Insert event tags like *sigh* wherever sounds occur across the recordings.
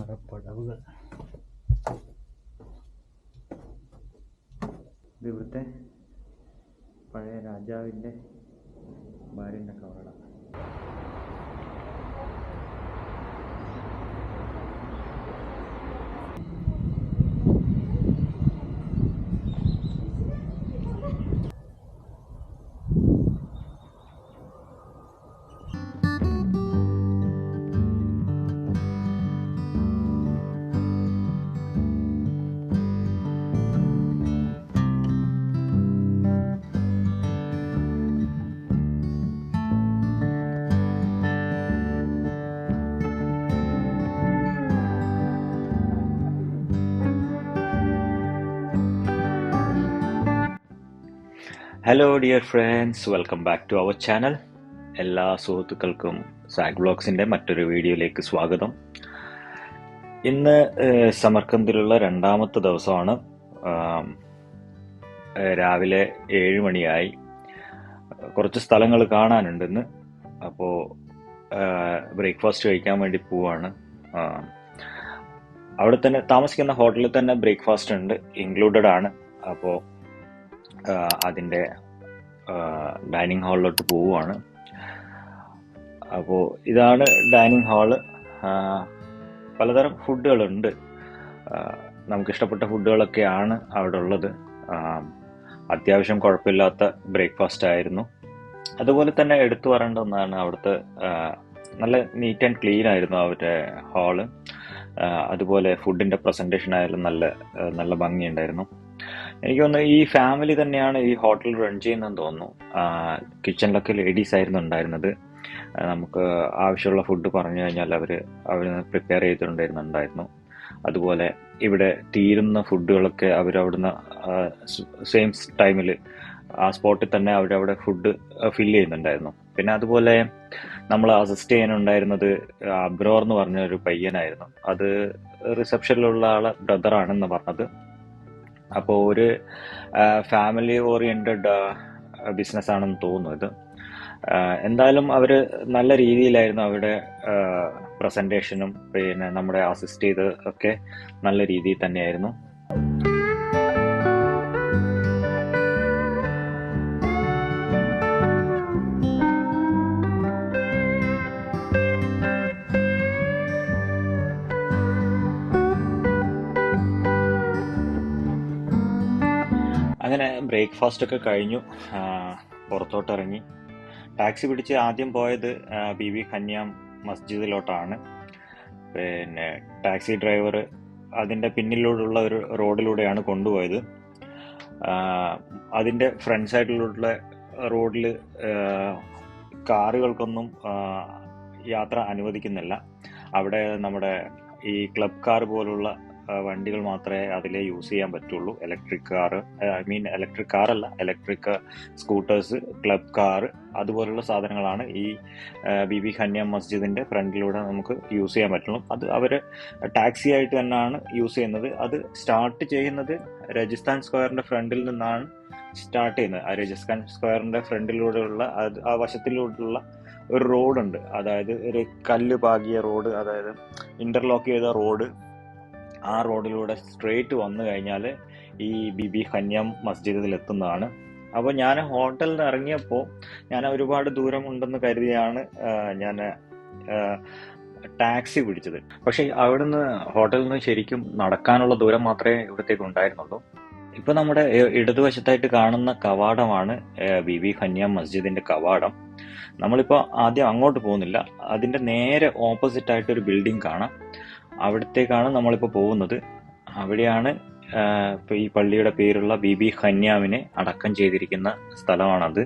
മരപ്പടവുകൾ ഇവിടുത്തെ പഴയ രാജാവിന്റെ ഭാര്യന്റെ കവാട hello dear friends welcome back to our channel എല്ലാ സുഹൃത്തുക്കൾക്കും സാഗ് ബ്ലോഗ്സിന്റെ മറ്റൊരു വീഡിയോയിലേക്ക് സ്വാഗതം. ഇന്ന് സമർക്കന്തിലുള്ള രണ്ടാമത്തെ ദിവസമാണ്. രാവിലെ ഏഴ് മണിയായി. കുറച്ച് സ്ഥലങ്ങൾ കാണാനുണ്ട് ഇന്ന്. അപ്പോൾ ബ്രേക്ക്ഫാസ്റ്റ് കഴിക്കാൻ വേണ്ടി പോവാണ്. അവിടെ തന്നെ താമസിക്കുന്ന ഹോട്ടലിൽ തന്നെ ബ്രേക്ക്ഫാസ്റ്റ് ഉണ്ട്. ഇൻക്ലൂഡഡ് ആണ്. അപ്പോൾ അതിന്റെ ഡൈനിങ് ഹാളിലോട്ട് പോവുകയാണ് അപ്പോൾ ഇതാണ് ഡൈനിങ് ഹാൾ. പലതരം ഫുഡുകളുണ്ട്. നമുക്കിഷ്ടപ്പെട്ട ഫുഡുകളൊക്കെയാണ് അവിടെ ഉള്ളത് അത്യാവശ്യം കുഴപ്പമില്ലാത്ത ബ്രേക്ക്ഫാസ്റ്റ് ആയിരുന്നു. അതുപോലെ തന്നെ എടുത്തു പറയേണ്ട ഒന്നാണ് അവിടുത്തെ നല്ല നീറ്റ് ആൻഡ് ക്ലീൻ ആയിരുന്നു അവരുടെ ഹാൾ. അതുപോലെ ഫുഡിന്റെ പ്രസന്റേഷൻ ആയാലും നല്ല നല്ല ഭംഗിയുണ്ടായിരുന്നു. എനിക്ക് തോന്നുന്നു ഈ ഫാമിലി തന്നെയാണ് ഈ ഹോട്ടൽ റൺ ചെയ്യുന്നതെന്ന് തോന്നുന്നു. കിച്ചണിലൊക്കെ ലേഡീസ് ആയിരുന്നു ഉണ്ടായിരുന്നത്. നമുക്ക് ആവശ്യമുള്ള ഫുഡ് പറഞ്ഞു കഴിഞ്ഞാൽ അവർ അവർ പ്രിപ്പയർ ചെയ്തിട്ടുണ്ടായിരുന്നുണ്ടായിരുന്നു. അതുപോലെ ഇവിടെ തീരുന്ന ഫുഡുകളൊക്കെ അവർ സെയിം ടൈമിൽ ആ സ്പോട്ടിൽ തന്നെ അവരവിടെ ഫുഡ് ഫില്ല് ചെയ്യുന്നുണ്ടായിരുന്നു. പിന്നെ അതുപോലെ നമ്മൾ അസിസ്റ്റ് ചെയ്യാനുണ്ടായിരുന്നത് അബ്രോർ എന്ന് പറഞ്ഞ ഒരു പയ്യനായിരുന്നു. അത് റിസപ്ഷനിലുള്ള ആളെ ബ്രദറാണെന്ന് പറഞ്ഞത്. അപ്പോൾ ഒരു ഫാമിലി ഓറിയന്റഡ് ബിസിനസ് ആണെന്ന് തോന്നുന്നു ഇത്. എന്തായാലും അവർ നല്ല രീതിയിലായിരുന്നു അവരുടെ പ്രസന്റേഷനും പിന്നെ നമ്മുടെ അസിസ്റ്റ് ചെയ്ത് ഒക്കെ നല്ല രീതിയിൽ തന്നെയായിരുന്നു. അങ്ങനെ ബ്രേക്ക്ഫാസ്റ്റ് ഒക്കെ കഴിഞ്ഞു. പുറത്തോട്ടിറങ്ങി. ടാക്സി പിടിച്ച് ആദ്യം പോയത് ബി വി ഖന്യാം മസ്ജിദിലോട്ടാണ്. പിന്നെ ടാക്സി ഡ്രൈവർ അതിന്റെ പിന്നിലൂടെയുള്ള ഒരു റോഡിലൂടെയാണ് കൊണ്ടുപോയത്. അതിന്റെ ഫ്രണ്ട് സൈഡിലുള്ള റോഡിൽ കാറുകൾക്കൊന്നും യാത്ര അനുവദിക്കുന്നില്ല. അവിടെ നമ്മുടെ ഈ ക്ലബ് കാർ പോലുള്ള വണ്ടികൾ മാത്രമേ അതിലേ യൂസ് ചെയ്യാൻ പറ്റുള്ളൂ. Electric car I mean electric കാറല്ല electric scooters club car അതുപോലുള്ള സാധനങ്ങളാണ് ഈ ബി ബി ഖന്യ മസ്ജിദിന്റെ ഫ്രണ്ടിലൂടെ നമുക്ക് യൂസ് ചെയ്യാൻ പറ്റുള്ളൂ. അത് അവർ ടാക്സി ആയിട്ട് തന്നെയാണ് യൂസ് ചെയ്യുന്നത്. അത് സ്റ്റാർട്ട് ചെയ്യുന്നത് രജിസ്ഥാൻ സ്ക്വയറിന്റെ ഫ്രണ്ടിൽ നിന്നാണ് സ്റ്റാർട്ട് ചെയ്യുന്നത്. ആ രജിസ്ഥാൻ സ്ക്വയറിന്റെ ഫ്രണ്ടിലൂടെയുള്ള ആ വശത്തിലൂടെയുള്ള ഒരു റോഡുണ്ട് അതായത് ഒരു കല്ല് പാകിയ റോഡ് അതായത് ഇന്റർലോക്ക് ചെയ്ത റോഡ് ആ റോഡിലൂടെ സ്ട്രെയിറ്റ് വന്നു കഴിഞ്ഞാൽ ഈ ബിബി ഖന്യം മസ്ജിദിൽ എത്തുന്നതാണ് അപ്പോൾ ഞാൻ ഹോട്ടലിൽ നിന്ന് ഇറങ്ങിയപ്പോൾ ഞാൻ ഒരുപാട് ദൂരം ഉണ്ടെന്ന് കരുതിയാണ് ഞാൻ ടാക്സി പിടിച്ചത്. പക്ഷേ അവിടുന്ന് ഹോട്ടലിൽ നിന്ന് ശരിക്കും നടക്കാനുള്ള ദൂരം മാത്രമേ ഇവിടത്തേക്ക് ഉണ്ടായിരുന്നുള്ളൂ. ഇപ്പൊ നമ്മുടെ ഇടതുവശത്തായിട്ട് കാണുന്ന കവാടമാണ് ബി ബി ഖന്യാം മസ്ജിദിന്റെ കവാടം. നമ്മളിപ്പോ ആദ്യം അങ്ങോട്ട് പോകുന്നില്ല. അതിന്റെ നേരെ ഓപ്പോസിറ്റ് ആയിട്ട് ഒരു ബിൽഡിംഗ് കാണാം. അവിടത്തേക്കാണ് നമ്മളിപ്പോൾ പോകുന്നത്. അവിടെയാണ് ഇപ്പോൾ ഈ പള്ളിയുടെ പേരുള്ള ബി ബി ഹന്യാമിനെ അടക്കം ചെയ്തിരിക്കുന്ന സ്ഥലമാണത്.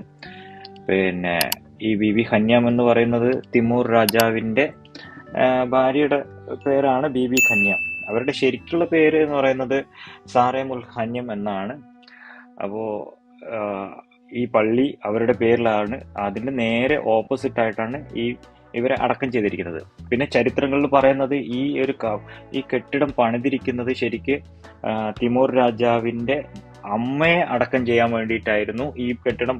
പിന്നെ ഈ ബി ബി ഹന്യാം എന്ന് പറയുന്നത് തിമൂർ രാജാവിന്റെ ഭാര്യയുടെ പേരാണ് ബി ബി ഖന്യാം. അവരുടെ ശരിക്കുള്ള പേര് എന്ന് പറയുന്നത് സാറേമുൽ ഹന്യം എന്നാണ്. അപ്പോൾ ഈ പള്ളി അവരുടെ പേരിലാണ്. അതിന്റെ നേരെ ഓപ്പോസിറ്റ് ആയിട്ടാണ് ഈ ഇവരെ അടക്കം ചെയ്തിരിക്കുന്നത്. പിന്നെ ചരിത്രങ്ങളിൽ പറയുന്നത് ഈ ഒരു ഈ കെട്ടിടം പണിതിരിക്കുന്നത് ശരിക്ക് തിമൂർ രാജാവിന്റെ അമ്മയെ അടക്കം ചെയ്യാൻ വേണ്ടിയിട്ടായിരുന്നു ഈ കെട്ടിടം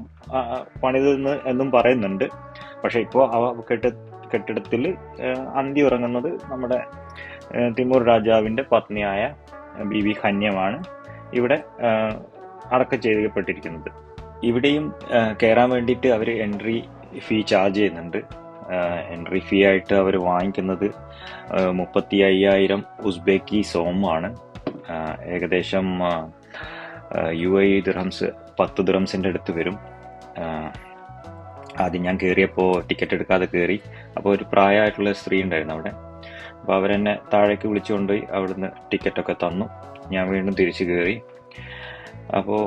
പണിതെന്ന് എന്നും പറയുന്നുണ്ട്. പക്ഷെ ഇപ്പോൾ ആ കെട്ടി കെട്ടിടത്തിൽ അന്തി ഉറങ്ങുന്നത് നമ്മുടെ തിമൂർ രാജാവിന്റെ പത്നിയായ ബി വി ഹന്യമാണ്. ഇവിടെ അടക്കം ചെയ്യപ്പെട്ടിരിക്കുന്നത്. ഇവിടെയും കയറാൻ വേണ്ടിയിട്ട് അവർ എൻട്രി ഫീ ചാർജ് ചെയ്യുന്നുണ്ട്. എൻട്രി ഫീ ആയിട്ട് അവർ വാങ്ങിക്കുന്നത് മുപ്പത്തി അയ്യായിരം ഉസ്ബെക്കി സോമാണ് ഏകദേശം യു ഐ ദുറംസ് പത്ത് ദുറംസിന്റെ അടുത്ത് വരും. ആദ്യം ഞാൻ കയറിയപ്പോൾ ടിക്കറ്റ് എടുക്കാതെ കയറി അപ്പോൾ ഒരു പ്രായമായിട്ടുള്ള സ്ത്രീ ഉണ്ടായിരുന്നു അവിടെ. അപ്പോൾ അവരെന്നെ താഴേക്ക് വിളിച്ചുകൊണ്ട് അവിടുന്ന് ടിക്കറ്റൊക്കെ തന്നു. ഞാൻ വീണ്ടും തിരിച്ചു കയറി അപ്പോൾ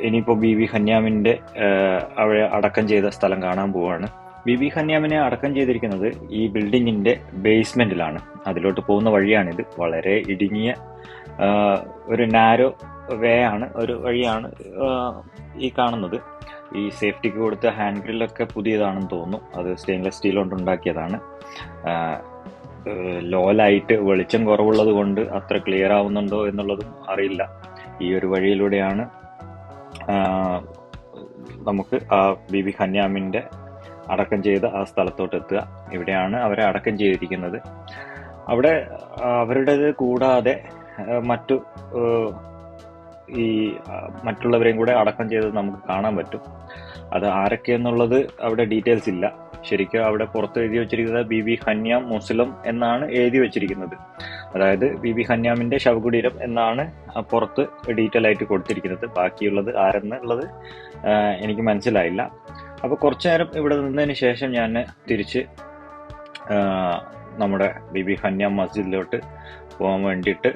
ഇനിയിപ്പോൾ ബി വി ഹന്യാമിന്റെ അവിടെ അടക്കം ചെയ്ത സ്ഥലം കാണാൻ പോവാണ്. ബി ബി ഹന്യാമിനെ അടക്കം ചെയ്തിരിക്കുന്നത് ഈ ബിൽഡിങ്ങിന്റെ ബേസ്മെന്റിലാണ്. അതിലോട്ട് പോകുന്ന വഴിയാണിത് വളരെ ഇടുങ്ങിയ ഒരു നാരോ വേ ആണ് ഒരു വഴിയാണ് ഈ കാണുന്നത്. ഈ സേഫ്റ്റിക്ക് കൊടുത്ത ഹാൻഡ് ഗ്രില്ലൊക്കെ പുതിയതാണെന്ന് തോന്നുന്നു. അത് സ്റ്റെയിൻലെസ് സ്റ്റീൽ കൊണ്ട് ഉണ്ടാക്കിയതാണ്. ലോ ലൈറ്റ് വെളിച്ചം കുറവുള്ളത് കൊണ്ട് അത്ര ക്ലിയർ ആവുന്നുണ്ടോ എന്നുള്ളതും അറിയില്ല. ഈ ഒരു വഴിയിലൂടെയാണ് നമുക്ക് ആ ബി ബി ഹന്യാമിന്റെ അടക്കം ചെയ്ത് ആ സ്ഥലത്തോട്ട് എത്തുക. ഇവിടെയാണ് അവരെ അടക്കം ചെയ്തിരിക്കുന്നത്. അവിടെ അവരുടേത് കൂടാതെ മറ്റു ഈ മറ്റുള്ളവരെയും കൂടെ അടക്കം ചെയ്തത് നമുക്ക് കാണാൻ പറ്റും. അത് ആരൊക്കെ എന്നുള്ളത് അവിടെ ഡീറ്റെയിൽസ് ഇല്ല. ശരിക്കും അവിടെ പുറത്ത് എഴുതി വെച്ചിരിക്കുന്നത് ബി ബി ഹന്യാം മുസ്ലിം എന്നാണ് എഴുതി വെച്ചിരിക്കുന്നത്. അതായത് ബി ബി ഹന്യാമിന്റെ ശവകുടീരം എന്നാണ് പുറത്ത് ഡീറ്റെയിൽ ആയിട്ട് കൊടുത്തിരിക്കുന്നത്. ബാക്കിയുള്ളത് ആരെന്നുള്ളത് എനിക്ക് മനസ്സിലായില്ല. അപ്പോൾ കുറച്ചു നേരം ഇവിടെ നിന്നതിന് ശേഷം ഞാൻ തിരിച്ച് നമ്മുടെ ബി ഹന്യ മസ്ജിദിലോട്ട് പോകാൻ വേണ്ടിയിട്ട്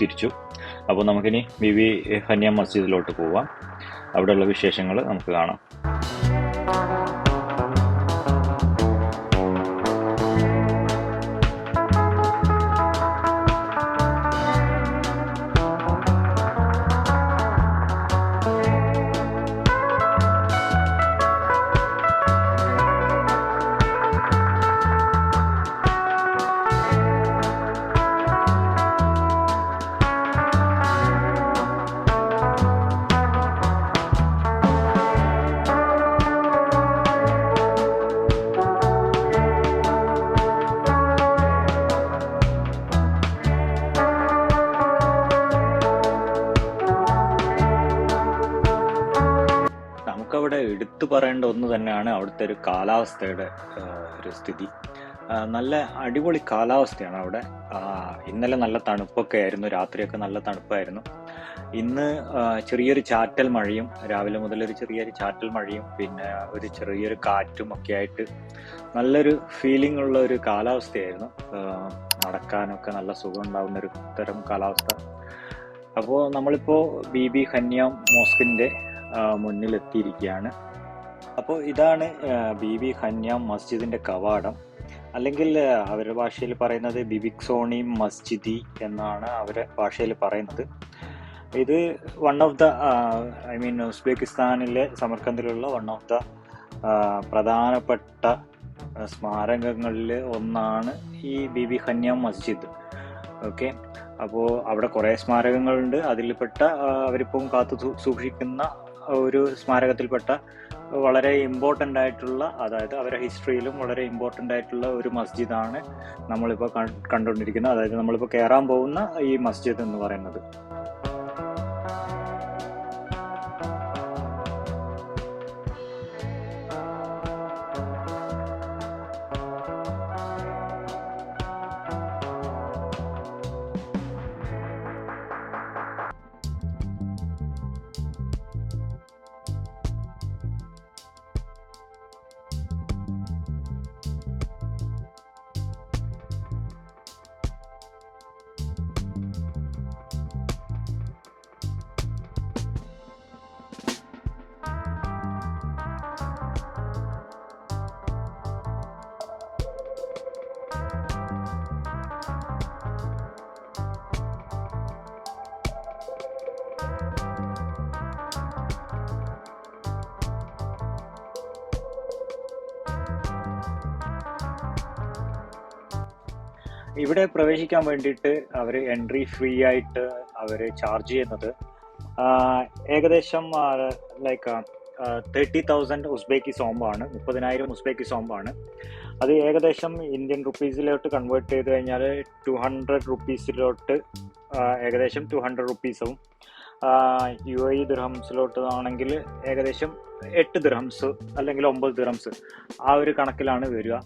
തിരിച്ചു. അപ്പോൾ നമുക്കിനി ബി ഹന്യ ഹന്യാം മസ്ജിദിലോട്ട് പോവാം. അവിടെയുള്ള വിശേഷങ്ങൾ നമുക്ക് കാണാം. നമുക്കവിടെ എടുത്തു പറയേണ്ട ഒന്ന് തന്നെയാണ് അവിടുത്തെ ഒരു കാലാവസ്ഥയുടെ ഒരു സ്ഥിതി. നല്ല അടിപൊളി കാലാവസ്ഥയാണ് അവിടെ. ഇന്നലെ നല്ല തണുപ്പൊക്കെ ആയിരുന്നു രാത്രിയൊക്കെ നല്ല തണുപ്പായിരുന്നു. ഇന്ന് ചെറിയൊരു ചാറ്റൽ മഴയും രാവിലെ മുതൽ ഒരു ചെറിയൊരു ചാറ്റൽ മഴയും പിന്നെ ഒരു ചെറിയൊരു കാറ്റും ഒക്കെ ആയിട്ട് നല്ലൊരു ഫീലിംഗ് ഉള്ള ഒരു കാലാവസ്ഥയായിരുന്നു. നടക്കാനൊക്കെ നല്ല സുഖം ഉണ്ടാകുന്ന ഒരു തരം കാലാവസ്ഥ. അപ്പോൾ നമ്മളിപ്പോൾ ബി ബി ഹന്യാം മോസ്കിന്റെ മുന്നിലെത്തിയിരിക്കുകയാണ്. അപ്പോൾ ഇതാണ് ബി ബി ഹന്യാം മസ്ജിദിന്റെ കവാടം. അല്ലെങ്കിൽ അവരുടെ ഭാഷയിൽ പറയുന്നത് ബിബിക് സോണി മസ്ജിദി എന്നാണ് അവരുടെ ഭാഷയിൽ പറയുന്നത്. ഇത് one of the I mean ഉസ്ബെക്കിസ്ഥാനിലെ സമർക്കന്ദിലുള്ള വൺ ഓഫ് ദ പ്രധാനപ്പെട്ട സ്മാരകങ്ങളിൽ ഒന്നാണ് ഈ ബിബി ഹന്യാം മസ്ജിദ്. ഓക്കെ? അപ്പോൾ അവിടെ കുറേ സ്മാരകങ്ങളുണ്ട്. അതിൽപ്പെട്ട അവരിപ്പം കാത്തു സൂക്ഷിക്കുന്ന ഒരു സ്മാരകത്തിൽപ്പെട്ട വളരെ ഇമ്പോർട്ടന്റ് ആയിട്ടുള്ള അതായത് അവരുടെ ഹിസ്റ്ററിയിലും വളരെ ഇമ്പോർട്ടന്റ് ആയിട്ടുള്ള ഒരു മസ്ജിദാണ് നമ്മളിപ്പോൾ കണ്ടുകൊണ്ടിരിക്കുന്നത്. അതായത് നമ്മളിപ്പോൾ കയറാൻ പോകുന്ന ഈ മസ്ജിദ് എന്ന് പറയുന്നത്. ഇവിടെ പ്രവേശിക്കാൻ വേണ്ടിയിട്ട് അവർ എൻട്രി ഫ്രീ ആയിട്ട് അവർ ചാർജ് ചെയ്യുന്നത്. ഏകദേശം ലൈക്ക് തേർട്ടി തൗസൻഡ് ഉസ്ബേക്കി സോമ്പാണ് മുപ്പതിനായിരം ഉസ്ബേക്കി സോമ്പാണ് അത് ഏകദേശം ഇന്ത്യൻ റുപ്പീസിലോട്ട് കൺവേർട്ട് ചെയ്ത് കഴിഞ്ഞാൽ ടു ഹൺഡ്രഡ് റുപ്പീസിലോട്ട് ഏകദേശം ടു ഹൺഡ്രഡ് റുപ്പീസും യു എ ദിർഹംസിലോട്ട് ആണെങ്കിൽ ഏകദേശം എട്ട് ദിർഹംസ് അല്ലെങ്കിൽ ഒമ്പത് ദിർഹംസ് ആ ഒരു കണക്കിലാണ് വരിക.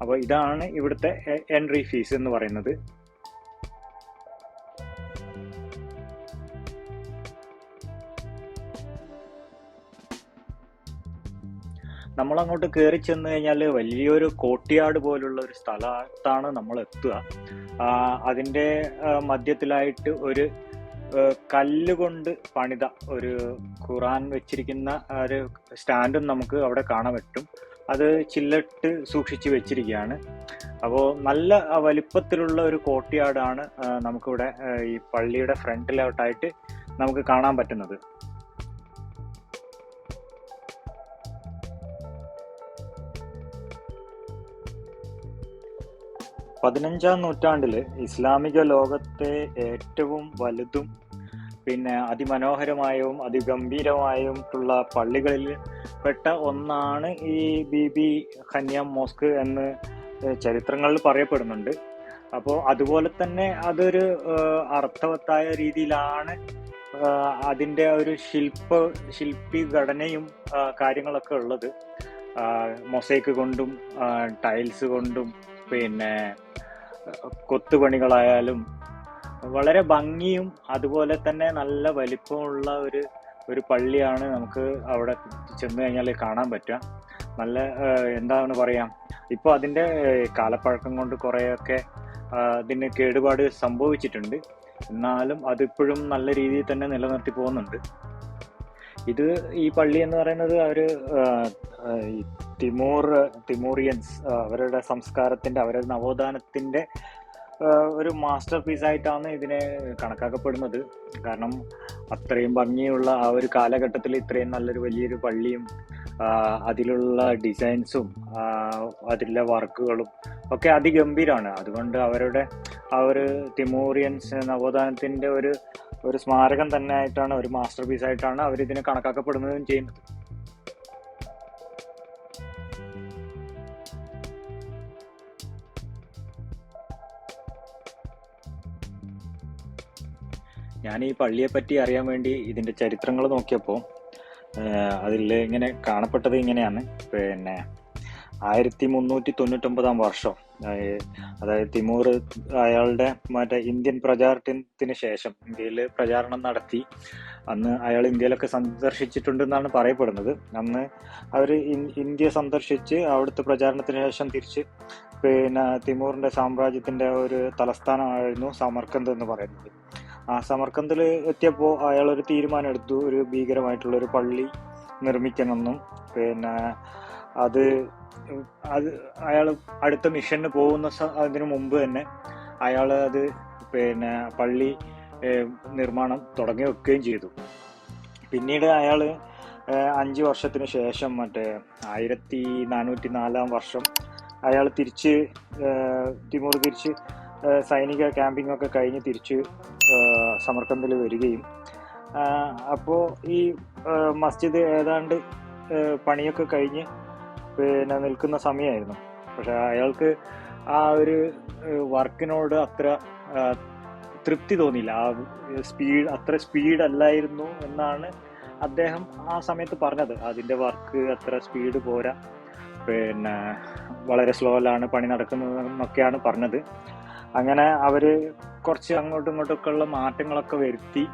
അപ്പോൾ ഇതാണ് ഇവിടുത്തെ എൻട്രി ഫീസ് എന്ന് പറയുന്നത്. നമ്മൾ അങ്ങോട്ട് കയറി ചെന്ന് കഴിഞ്ഞാൽ വലിയൊരു കോട്ടിയാട് പോലുള്ള ഒരു സ്ഥലത്താണ് നമ്മൾ എത്തുക അതിന്റെ മധ്യത്തിലായിട്ട് ഒരു കല്ലുകൊണ്ട് പണിത ഒരു ഖുറാൻ വെച്ചിരിക്കുന്ന ഒരു സ്റ്റാൻഡും നമുക്ക് അവിടെ കാണാൻ പറ്റും. അത് ചില്ലിട്ട് സൂക്ഷിച്ച് വെച്ചിരിക്കുകയാണ്. അപ്പോൾ നല്ല വലിപ്പത്തിലുള്ള ഒരു കോട്ടിയാടാണ് നമുക്കിവിടെ ഈ പള്ളിയുടെ ഫ്രണ്ടിലോട്ടായിട്ട് നമുക്ക് കാണാൻ പറ്റുന്നത്. പതിനഞ്ചാം നൂറ്റാണ്ടിൽ ഇസ്ലാമിക ലോകത്തെ ഏറ്റവും വലുതും പിന്നെ അതിമനോഹരമായും അതിഗംഭീരമായിട്ടുള്ള പള്ളികളിൽ പെട്ട ഒന്നാണ് ഈ ബി ബി ഖന്യാം മോസ്ക് എന്ന് ചരിത്രങ്ങളിൽ പറയപ്പെടുന്നുണ്ട്. അപ്പോൾ അതുപോലെ തന്നെ അതൊരു അർത്ഥവത്തായ രീതിയിലാണ് അതിന്റെ ഒരു ശില്പ ശില്പി ഘടനയും കാര്യങ്ങളൊക്കെ ഉള്ളത്. മൊസൈക്ക് കൊണ്ടും ടൈൽസ് കൊണ്ടും പിന്നെ കൊത്തുപണികളായാലും വളരെ ഭംഗിയും അതുപോലെ തന്നെ നല്ല വലിപ്പമുള്ള ഒരു ഒരു പള്ളിയാണ് നമുക്ക് അവിടെ ചെന്ന് കഴിഞ്ഞാൽ കാണാൻ പറ്റുക. നല്ല എന്താണെന്ന് എന്താണ് പറയാ. ഇപ്പോൾ അതിന്റെ കാലപ്പഴക്കം കൊണ്ട് കുറേയൊക്കെ അതിന് കേടുപാട് സംഭവിച്ചിട്ടുണ്ട്. എന്നാലും അതിപ്പോഴും നല്ല രീതിയിൽ തന്നെ നിലനിർത്തി പോകുന്നുണ്ട്. ഇത് ഈ പള്ളി എന്ന് പറയുന്നത് ഈ തിമൂർ തിമൂറിയൻസ് അവരുടെ സംസ്കാരത്തിന്റെ അവരുടെ നവോത്ഥാനത്തിന്റെ ആ, ഒരു മാസ്റ്റർ പീസ് ആയിട്ടാണ് ഇതിനെ കണക്കാക്കപ്പെടുന്നത്. കാരണം അത്രയും ഭംഗിയുള്ള ആ ഒരു കാലഘട്ടത്തിൽ ഇത്രയും നല്ലൊരു വലിയൊരു പള്ളിയും അതിലുള്ള ഡിസൈൻസും അതിലെ വർക്കുകളും ഒക്കെ അതിഗംഭീരമാണ് അതുകൊണ്ട് അവരുടെ ആ ഒരു തിമോറിയൻസ് നവോത്ഥാനത്തിന്റെ ഒരു ഒരു സ്മാരകം തന്നെ ആയിട്ടാണ് ഒരു മാസ്റ്റർ പീസ് ആയിട്ടാണ് അവർ ഇതിനെ കണക്കാക്കപ്പെടുന്നതും ചെയ്യുന്നത്. ഞാൻ ഈ പള്ളിയെ പറ്റി അറിയാൻ വേണ്ടി ഇതിന്റെ ചരിത്രങ്ങൾ നോക്കിയപ്പോ അതിൽ ഇങ്ങനെ കാണപ്പെട്ടത് ഇങ്ങനെയാണ്. പിന്നെ ആയിരത്തി മുന്നൂറ്റി തൊണ്ണൂറ്റൊമ്പതാം വർഷം അതായത് തിമൂർ അയാളുടെ മറ്റേ ഇന്ത്യൻ പ്രചാരണത്തിന് ശേഷം ഇന്ത്യയിൽ പ്രചാരണം നടത്തി. അന്ന് അയാൾ ഇന്ത്യയിലൊക്കെ സന്ദർശിച്ചിട്ടുണ്ടെന്നാണ് പറയപ്പെടുന്നത്. അന്ന് അവർ ഇന്ത്യ സന്ദർശിച്ച് അവിടുത്തെ പ്രചാരണത്തിന് ശേഷം തിരിച്ച് പിന്നെ തിമൂറിന്റെ സാമ്രാജ്യത്തിന്റെ ഒരു തലസ്ഥാനമായിരുന്നു സമർക്കന്ത് എന്ന് പറയുന്നത്. ആ സമർക്കന്തിൽ എത്തിയപ്പോൾ അയാൾ ഒരു തീരുമാനം എടുത്തു ഒരു ഭീകരമായിട്ടുള്ള ഒരു പള്ളി നിർമ്മിക്കണമെന്നും. പിന്നെ അത് അത് അയാൾ അടുത്ത മിഷന് പോകുന്ന അതിനു മുമ്പ് തന്നെ അയാൾ അത് പിന്നെ പള്ളി നിർമ്മാണം തുടങ്ങി വെക്കുകയും ചെയ്തു. പിന്നീട് അയാൾ അഞ്ച് വർഷത്തിന് ശേഷം മറ്റേ ആയിരത്തി നാനൂറ്റി നാലാം വർഷം അയാൾ തിരിച്ച് തിമൂർ തിരിച്ച് സൈനിക ക്യാമ്പിംഗ് ഒക്കെ കഴിഞ്ഞ് തിരിച്ച് സമർക്കന്തിൽ വരികയും. അപ്പോൾ ഈ മസ്ജിദ് ഏതാണ്ട് പണിയൊക്കെ കഴിഞ്ഞ് പിന്നെ നിൽക്കുന്ന സമയമായിരുന്നു പക്ഷെ അയാൾക്ക് ആ ഒരു വർക്കിനോട് അത്ര തൃപ്തി തോന്നിയില്ല. ആ സ്പീഡ് അത്ര സ്പീഡ് അല്ലായിരുന്നു എന്നാണ് അദ്ദേഹം ആ സമയത്ത് പറഞ്ഞത്. അതിന്റെ വർക്ക് അത്ര സ്പീഡ് പോരാ. പിന്നെ വളരെ സ്ലോ സ്ലോയിലാണ് പണി നടക്കുന്നത് എന്നൊക്കെയാണ് പറഞ്ഞത്. അങ്ങനെ അവർ കുറച്ച് അങ്ങോട്ടും ഇങ്ങോട്ടൊക്കെ ഉള്ള മാറ്റങ്ങളൊക്കെ വരുത്തി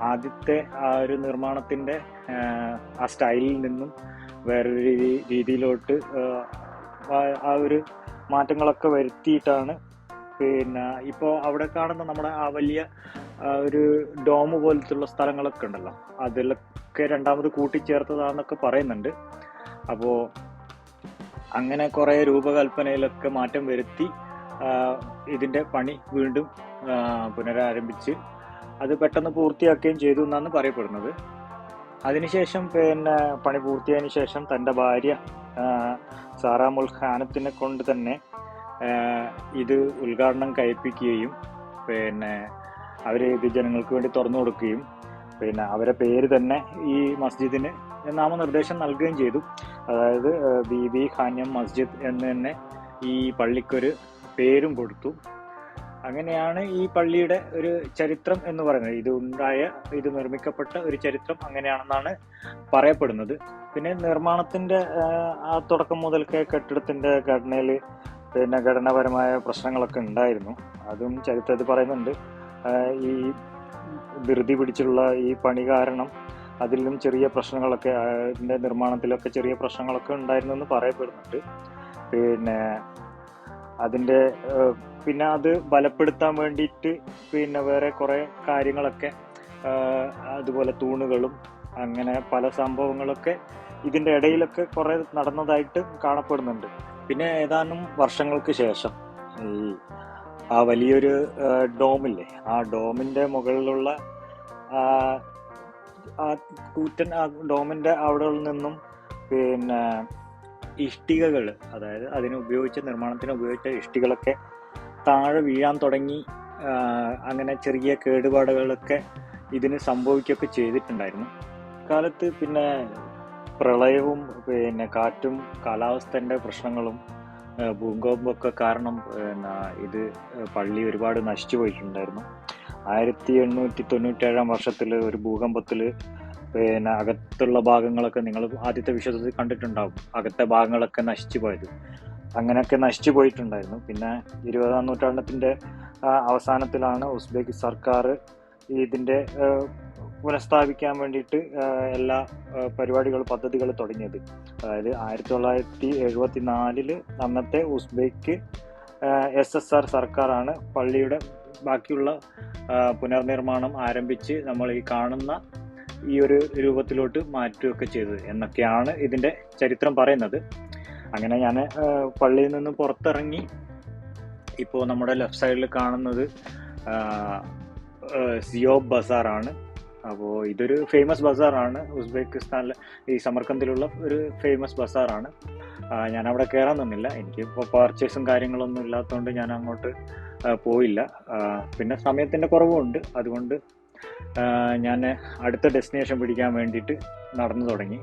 ആദ്യത്തെ ആ ഒരു നിർമ്മാണത്തിന്റെ ആ, സ്റ്റൈലിൽ നിന്നും വേറൊരു രീതി രീതിയിലോട്ട് ആ ഒരു മാറ്റങ്ങളൊക്കെ വരുത്തിയിട്ടാണ് പിന്നെ ഇപ്പോൾ അവിടെ കാണുന്ന നമ്മുടെ ആ വലിയ ഒരു ഡോം പോലത്തുള്ള സ്ഥലങ്ങളൊക്കെ ഉണ്ടല്ലോ. അതിലൊക്കെ രണ്ടാമത് കൂട്ടിച്ചേർത്തതാണെന്നൊക്കെ പറയുന്നുണ്ട്. അപ്പോൾ അങ്ങനെ കുറേ രൂപകൽപ്പനയിലൊക്കെ മാറ്റം വരുത്തി ഇതിന്റെ പണി വീണ്ടും പുനരാരംഭിച്ച് അത് പെട്ടെന്ന് പൂർത്തിയാക്കുകയും ചെയ്തു എന്നാണ് പറയപ്പെടുന്നത്. അതിനുശേഷം പിന്നെ പണി പൂർത്തിയായതിനു ശേഷം തന്റെ ഭാര്യ സാറാമുൽ ഖാനത്തിനെ കൊണ്ട് തന്നെ ഇത് ഉദ്ഘാടനം കഴിപ്പിക്കുകയും പിന്നെ അവർ ഇത് ജനങ്ങൾക്ക് വേണ്ടി തുറന്നു കൊടുക്കുകയും പിന്നെ അവരെ പേര് തന്നെ ഈ മസ്ജിദിന് നാമനിർദ്ദേശം നൽകുകയും ചെയ്തു. അതായത് ബി ബി ഖാന്യം മസ്ജിദ് എന്ന് തന്നെ ഈ പള്ളിക്കൊരു പേരും കൊടുത്തു. അങ്ങനെയാണ് ഈ പള്ളിയുടെ ഒരു ചരിത്രം എന്ന് പറയുന്നത്. ഇത് ഉണ്ടായ ഇത് നിർമ്മിക്കപ്പെട്ട ഒരു ചരിത്രം അങ്ങനെയാണെന്നാണ് പറയപ്പെടുന്നത്. പിന്നെ നിർമ്മാണത്തിന്റെ ആ തുടക്കം മുതൽക്കേ കെട്ടിടത്തിന്റെ ഘടനയിൽ പിന്നെ ഘടനാപരമായ പ്രശ്നങ്ങളൊക്കെ ഉണ്ടായിരുന്നു. അതും ചരിത്രത്തിൽ പറയുന്നുണ്ട്. ഈ ധൃതി പിടിച്ചുള്ള ഈ പണി കാരണം അതിലും ചെറിയ പ്രശ്നങ്ങളൊക്കെ അതിന്റെ നിർമ്മാണത്തിലൊക്കെ ചെറിയ പ്രശ്നങ്ങളൊക്കെ ഉണ്ടായിരുന്നു എന്ന് പറയപ്പെടുന്നുണ്ട്. പിന്നെ അതിന്റെ പിന്നെ അത് ബലപ്പെടുത്താൻ വേണ്ടിയിട്ട് പിന്നെ വേറെ കുറെ കാര്യങ്ങളൊക്കെ അതുപോലെ തൂണുകളും അങ്ങനെ പല സംഭവങ്ങളൊക്കെ ഇതിന്റെ ഇടയിലൊക്കെ കുറെ നടന്നതായിട്ട് കാണപ്പെടുന്നുണ്ട്. പിന്നെ ഏതാനും വർഷങ്ങൾക്ക് ശേഷം ഈ ആ വലിയൊരു ഡോമില്ലേ ആ ഡോമിന്റെ മുകളിലുള്ള ആ കൂറ്റൻ ആ ഡോമിന്റെ അവിടെ നിന്നും പിന്നെ ഇഷ്ടികകൾ അതായത് അതിന് ഉപയോഗിച്ച നിർമ്മാണത്തിന് ഉപയോഗിച്ച ഇഷ്ടികളൊക്കെ താഴെ വീഴാൻ തുടങ്ങി അങ്ങനെ ചെറിയ കേടുപാടുകളൊക്കെ ഇതിന് സംഭവിക്കുകയൊക്കെ ചെയ്തിട്ടുണ്ടായിരുന്നു. കാലത്ത് പിന്നെ പ്രളയവും പിന്നെ കാറ്റും കാലാവസ്ഥന്റെ പ്രശ്നങ്ങളും ഭൂകമ്പൊക്കെ കാരണം പിന്നെ ഇത് പള്ളി ഒരുപാട് നശിച്ചു പോയിട്ടുണ്ടായിരുന്നു. ആയിരത്തി എണ്ണൂറ്റി തൊണ്ണൂറ്റേഴാം വർഷത്തിൽ ഒരു ഭൂകമ്പത്തിൽ പിന്നെ അകത്തുള്ള ഭാഗങ്ങളൊക്കെ നിങ്ങൾ ആദ്യത്തെ വിശ്വാസത്തിൽ കണ്ടിട്ടുണ്ടാവും. അകത്തെ ഭാഗങ്ങളൊക്കെ നശിച്ചു പോയത്. അങ്ങനെയൊക്കെ നശിച്ചു പോയിട്ടുണ്ടായിരുന്നു. പിന്നെ ഇരുപതാം നൂറ്റാണ്ടത്തിന്റെ ആ, അവസാനത്തിലാണ് ഉസ്ബെക്ക് സർക്കാർ ഇതിന്റെ ആ, പുനഃസ്ഥാപിക്കാൻ വേണ്ടിയിട്ട് എല്ലാ പരിപാടികൾ പദ്ധതികൾ തുടങ്ങിയത്. അതായത് ആയിരത്തി തൊള്ളായിരത്തി എഴുപത്തി നാലിൽ അന്നത്തെ ഉസ്ബെക്ക് എസ് എസ് ആർ സർക്കാരാണ് പള്ളിയുടെ ബാക്കിയുള്ള പുനർനിർമ്മാണം ആരംഭിച്ച് നമ്മൾ ഈ കാണുന്ന ഈ ഒരു രൂപത്തിലോട്ട് മാറ്റുകയൊക്കെ ചെയ്തത് എന്നൊക്കെയാണ് ഇതിന്റെ ചരിത്രം പറയുന്നത്. അങ്ങനെ ഞാൻ പള്ളിയിൽ നിന്ന് പുറത്തിറങ്ങി ഇപ്പോൾ നമ്മുടെ ലെഫ്റ്റ് സൈഡിൽ കാണുന്നത് സിയോ ബസാറാണ്. അപ്പോൾ ഇതൊരു ഫേമസ് ബസാറാണ്. ഉസ്ബെക്കിസ്ഥാനിലെ ഈ സമർക്കന്തിലുള്ള ഒരു ഫേമസ് ബസാറാണ്. ഞാൻ അവിടെ കയറാൻ നിന്നില്ല. എനിക്ക് ഇപ്പോൾ പർച്ചേസും കാര്യങ്ങളൊന്നും ഇല്ലാത്തതുകൊണ്ട് ഞാൻ അങ്ങോട്ട് പോയില്ല. പിന്നെ സമയത്തിന്റെ കുറവുണ്ട്. അതുകൊണ്ട് ഞാൻ അടുത്ത ഡെസ്റ്റിനേഷൻ പിടിക്കാൻ വേണ്ടിയിട്ട് നടന്നു തുടങ്ങി.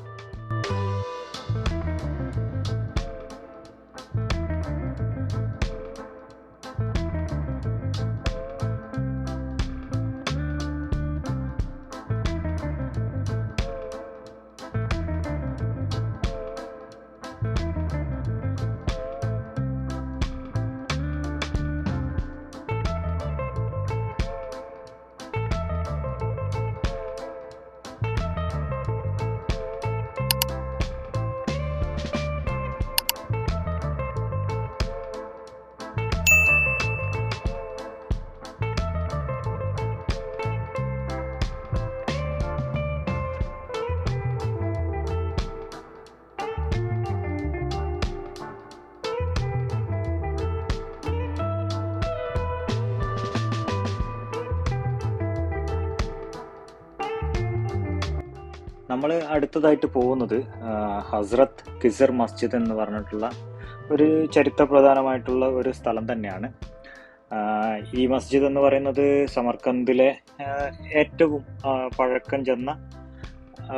നമ്മൾ അടുത്തതായിട്ട് പോകുന്നത് ഹസ്രത് ഖിസർ മസ്ജിദ് എന്ന് പറഞ്ഞിട്ടുള്ള ഒരു ചരിത്രപ്രധാനമായിട്ടുള്ള ഒരു സ്ഥലം തന്നെയാണ്. ഈ മസ്ജിദ് എന്ന് പറയുന്നത് സമർക്കന്ദിലെ ഏറ്റവും പഴക്കം ചെന്ന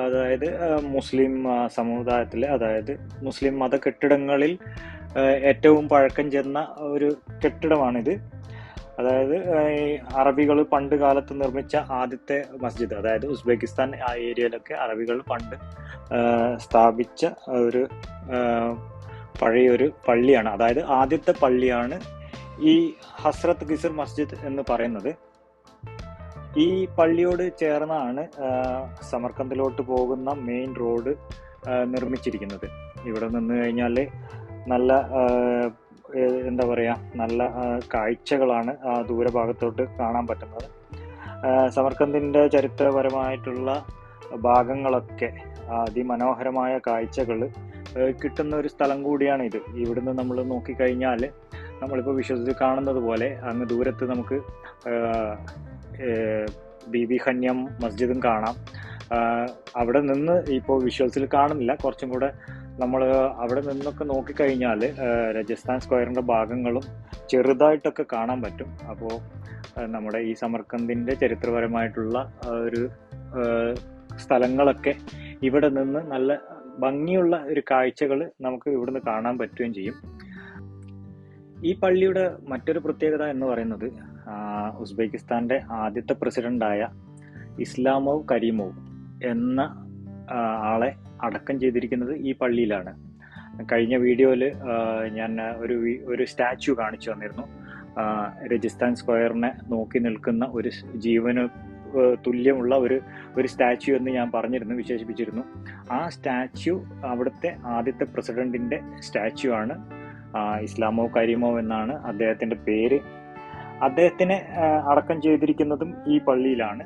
അതായത് മുസ്ലിം സമുദായത്തിലെ അതായത് മുസ്ലിം മത കെട്ടിടങ്ങളിൽ ഏറ്റവും പഴക്കം ചെന്ന ഒരു കെട്ടിടമാണിത്. അതായത് അറബികൾ പണ്ട് കാലത്ത് നിർമ്മിച്ച ആദ്യത്തെ മസ്ജിദ് അതായത് ഉസ്ബെക്കിസ്ഥാൻ ആ ഏരിയയിലൊക്കെ അറബികൾ പണ്ട് സ്ഥാപിച്ച ഒരു പഴയൊരു പള്ളിയാണ്. അതായത് ആദ്യത്തെ പള്ളിയാണ് ഈ ഹസ്രത്ത് ഗിസർ മസ്ജിദ് എന്ന് പറയുന്നത്. ഈ പള്ളിയോട് ചേർന്നാണ് സമർക്കന്തിലോട്ട് പോകുന്ന മെയിൻ റോഡ് നിർമ്മിച്ചിരിക്കുന്നത്. ഇവിടെ നിന്ന് കഴിഞ്ഞാൽ നല്ല എന്താ പറയുക നല്ല കാഴ്ചകളാണ് ആ ദൂരഭാഗത്തോട്ട് കാണാൻ പറ്റുന്നത്. സമർക്കന്തിന്റെ ചരിത്രപരമായിട്ടുള്ള ഭാഗങ്ങളൊക്കെ അതിമനോഹരമായ കാഴ്ചകൾ കിട്ടുന്ന ഒരു സ്ഥലം കൂടിയാണ് ഇത്. ഇവിടുന്ന് നമ്മൾ നോക്കിക്കഴിഞ്ഞാൽ നമ്മളിപ്പോൾ വിശ്വസിച്ച് കാണുന്നത് പോലെ അങ്ങ് ദൂരത്ത് നമുക്ക് ബിബി ഖന്യം മസ്ജിദും കാണാം. അവിടെ നിന്ന് ഇപ്പോൾ വിഷ്വൽസിൽ കാണുന്നില്ല. കുറച്ചും കൂടെ നമ്മൾ അവിടെ നിന്നൊക്കെ നോക്കിക്കഴിഞ്ഞാൽ രാജസ്ഥാൻ സ്ക്വയറിന്റെ ഭാഗങ്ങളും ചെറുതായിട്ടൊക്കെ കാണാൻ പറ്റും. അപ്പോൾ നമ്മുടെ ഈ സമർക്കന്തിന്റെ ചരിത്രപരമായിട്ടുള്ള ഒരു സ്ഥലങ്ങളൊക്കെ ഇവിടെ നിന്ന് നല്ല ഭംഗിയുള്ള ഒരു കാഴ്ചകൾ നമുക്ക് ഇവിടുന്ന് കാണാൻ പറ്റുകയും ചെയ്യും. ഈ പള്ളിയുടെ മറ്റൊരു പ്രത്യേകത എന്ന് പറയുന്നത് ഉസ്ബെക്കിസ്ഥാന്റെ ആദ്യത്തെ പ്രസിഡന്റായ ഇസ്ലാമോവ് കരീമോവ് എന്ന ആളെ അടക്കം ചെയ്തിരിക്കുന്നത് ഈ പള്ളിയിലാണ്. കഴിഞ്ഞ വീഡിയോയിൽ ഞാൻ ഒരു ഒരു സ്റ്റാച്യു കാണിച്ചു തന്നിരുന്നു. രജിസ്ഥാൻ സ്ക്വയറിനെ നോക്കി നിൽക്കുന്ന ഒരു ജീവന് തുല്യമുള്ള ഒരു ഒരു സ്റ്റാച്യു എന്ന് ഞാൻ പറഞ്ഞിരുന്നു വിശേഷിപ്പിച്ചിരുന്നു. ആ സ്റ്റാച്യു അവിടുത്തെ ആദ്യത്തെ പ്രസിഡന്റിന്റെ സ്റ്റാച്യു ആണ്. ഇസ്ലാമോ കരീമോ എന്നാണ് അദ്ദേഹത്തിന്റെ പേര്. അദ്ദേഹത്തിനെ അടക്കം ചെയ്തിരിക്കുന്നതും ഈ പള്ളിയിലാണ്.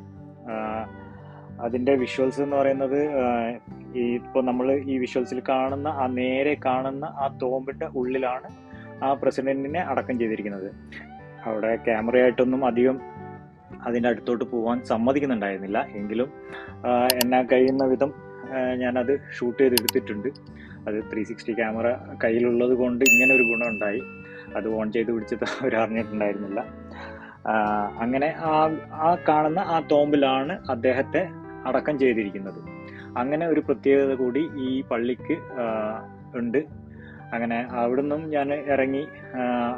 അതിന്റെ വിഷ്വൽസ് എന്ന് പറയുന്നത് ഈ ഇപ്പൊ നമ്മൾ ഈ വിഷ്വൽസിൽ കാണുന്ന ആ നേരെ കാണുന്ന ആ തോമ്പിന്റെ ഉള്ളിലാണ് ആ പ്രസിഡന്റിനെ അടക്കം ചെയ്തിരിക്കുന്നത്. അവിടെ ക്യാമറയായിട്ടൊന്നും അധികം അതിന്റെ അടുത്തോട്ട് പോകാൻ സമ്മതിക്കുന്നുണ്ടായിരുന്നില്ല. എങ്കിലും എന്നാ കഴിയുന്ന വിധം ഞാനത് ഷൂട്ട് ചെയ്തെടുത്തിട്ടുണ്ട്. അത് ത്രീ സിക്സ്റ്റി ക്യാമറ കയ്യിലുള്ളത് കൊണ്ട് ഇങ്ങനെ ഒരു ഗുണം ഉണ്ടായി അത് ഓൺ ചെയ്ത് പിടിച്ചത് *laughs* അവർ അറിഞ്ഞിട്ടുണ്ടായിരുന്നില്ല. അങ്ങനെ ആ ആ കാണുന്ന ആ തോമ്പിലാണ് അദ്ദേഹത്തെ അടക്കം ചെയ്തിരിക്കുന്നത്. അങ്ങനെ ഒരു പ്രത്യേകത കൂടി ഈ പള്ളിക്ക് ഉണ്ട്. അങ്ങനെ അവിടുന്നും ഞാൻ ഇറങ്ങി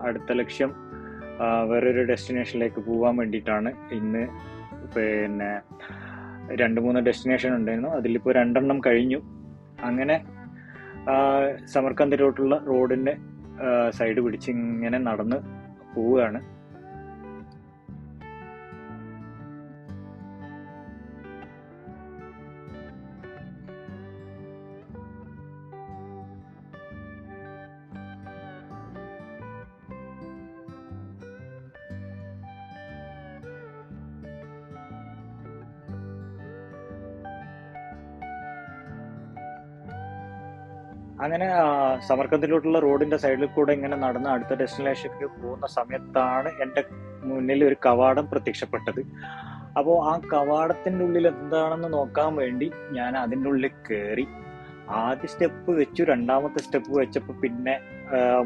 അടുത്ത ലക്ഷ്യം വേറൊരു ഡെസ്റ്റിനേഷനിലേക്ക് പോകാൻ വേണ്ടിയിട്ടാണ്. ഇന്ന് പിന്നെ രണ്ട് മൂന്ന് ഡെസ്റ്റിനേഷൻ ഉണ്ടായിരുന്നു. അതിലിപ്പോൾ രണ്ടെണ്ണം കഴിഞ്ഞു. അങ്ങനെ സമർക്കന്തിലോട്ടുള്ള റോഡിന്റെ സൈഡ് പിടിച്ച് ഇങ്ങനെ നടന്ന് പോവുകയാണ്. അങ്ങനെ സമർക്കത്തിലോട്ടുള്ള റോഡിന്റെ സൈഡിൽ കൂടെ ഇങ്ങനെ നടന്ന് അടുത്ത ഡെസ്റ്റിനേഷനിലേക്ക് പോകുന്ന സമയത്താണ് എന്റെ മുന്നിൽ ഒരു കവാടം പ്രത്യക്ഷപ്പെട്ടത്. അപ്പോൾ ആ കവാടത്തിന്റെ ഉള്ളിൽ എന്താണെന്ന് നോക്കാൻ വേണ്ടി ഞാൻ അതിന്റെ ഉള്ളിൽ കയറി. ആദ്യ സ്റ്റെപ്പ് വെച്ചു രണ്ടാമത്തെ സ്റ്റെപ്പ് വെച്ചപ്പോൾ പിന്നെ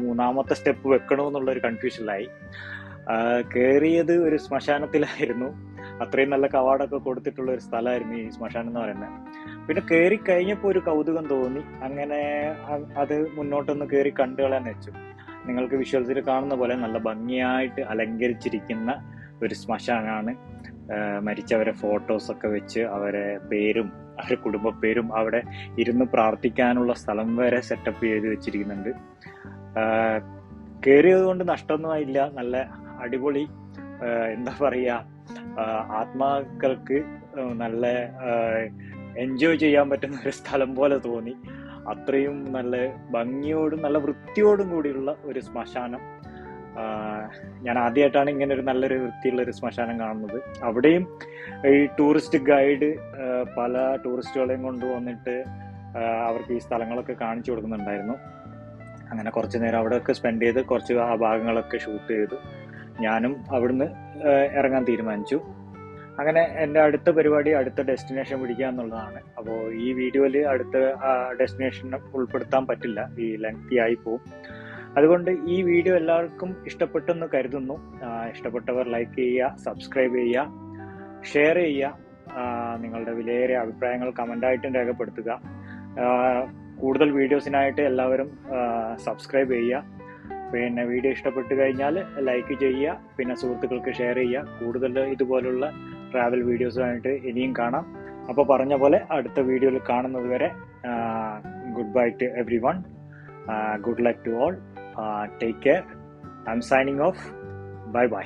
മൂന്നാമത്തെ സ്റ്റെപ്പ് വെക്കണമെന്നുള്ള ഒരു കൺഫ്യൂഷനിലായി കയറിയത് ഒരു ശ്മശാനത്തിലായിരുന്നു. അത്രയും നല്ല കവാടൊക്കെ കൊടുത്തിട്ടുള്ള ഒരു സ്ഥലമായിരുന്നു ഈ ശ്മശാനം എന്ന് പറയുന്നത്. പിന്നെ കയറി കഴിഞ്ഞപ്പോൾ ഒരു കൗതുകം തോന്നി. അങ്ങനെ അത് മുന്നോട്ടൊന്ന് കയറി കണ്ടുകളാന്ന് വെച്ചു. നിങ്ങൾക്ക് വിഷ്വൽസിൽ കാണുന്ന പോലെ നല്ല ഭംഗിയായിട്ട് അലങ്കരിച്ചിരിക്കുന്ന ഒരു ശ്മശാനാണ്. മരിച്ചവരെ ഫോട്ടോസ് ഒക്കെ വെച്ച് അവരെ പേരും അവരുടെ കുടുംബ പേരും അവിടെ ഇരുന്ന് പ്രാർത്ഥിക്കാനുള്ള സ്ഥലം വരെ സെറ്റപ്പ് ചെയ്ത് വെച്ചിരിക്കുന്നുണ്ട്. കയറിയത് കൊണ്ട് നഷ്ടമൊന്നുമില്ല നല്ല അടിപൊളി എന്താ പറയുക ആത്മാക്കൾക്ക് നല്ല എൻജോയ് ചെയ്യാൻ പറ്റുന്ന ഒരു സ്ഥലം പോലെ തോന്നി. അത്രയും നല്ല ഭംഗിയോടും നല്ല വൃത്തിയോടും കൂടിയുള്ള ഒരു ശ്മശാനം. ഞാൻ ആദ്യമായിട്ടാണ് ഇങ്ങനെ ഒരു നല്ലൊരു വൃത്തിയുള്ള ഒരു ശ്മശാനം കാണുന്നത്. അവിടെയും ഈ ടൂറിസ്റ്റ് ഗൈഡ് പല ടൂറിസ്റ്റുകളെയും കൊണ്ടുവന്നിട്ട് അവർക്ക് ഈ സ്ഥലങ്ങളൊക്കെ കാണിച്ചു കൊടുക്കുന്നുണ്ടായിരുന്നു. അങ്ങനെ കുറച്ച് നേരം അവിടെയൊക്കെ സ്പെൻഡ് ചെയ്ത് കുറച്ച് ആ ഭാഗങ്ങളൊക്കെ ഷൂട്ട് ചെയ്തു ഞാനും അവിടുന്ന് ഇറങ്ങാൻ തീരുമാനിച്ചു. അങ്ങനെ എന്റെ അടുത്ത പരിപാടി അടുത്ത ഡെസ്റ്റിനേഷൻ പിടിക്കുക എന്നുള്ളതാണ്. അപ്പോൾ ഈ വീഡിയോയിൽ അടുത്ത ഡെസ്റ്റിനേഷൻ ഉൾപ്പെടുത്താൻ പറ്റില്ല. ഈ ലെങ്തി ആയി പോവും. അതുകൊണ്ട് ഈ വീഡിയോ എല്ലാവർക്കും ഇഷ്ടപ്പെട്ടെന്ന് കരുതുന്നു. ഇഷ്ടപ്പെട്ടവർ ലൈക്ക് ചെയ്യുക സബ്സ്ക്രൈബ് ചെയ്യുക ഷെയർ ചെയ്യുക. നിങ്ങളുടെ വിലയേറിയ അഭിപ്രായങ്ങൾ കമന്റായിട്ടും രേഖപ്പെടുത്തുക. കൂടുതൽ വീഡിയോസിനായിട്ട് എല്ലാവരും സബ്സ്ക്രൈബ് ചെയ്യുക. പിന്നെ വീഡിയോ ഇഷ്ടപ്പെട്ട് കഴിഞ്ഞാൽ ലൈക്ക് ചെയ്യുക. പിന്നെ സുഹൃത്തുക്കൾക്ക് ഷെയർ ചെയ്യുക. കൂടുതൽ ഇതുപോലുള്ള ട്രാവൽ വീഡിയോസുമായിട്ട് ഇനിയും കാണാം. അപ്പോൾ പറഞ്ഞ പോലെ അടുത്ത വീഡിയോയിൽ കാണുന്നത് വരെ good bye to everyone good luck to all take care I'm signing off bye bye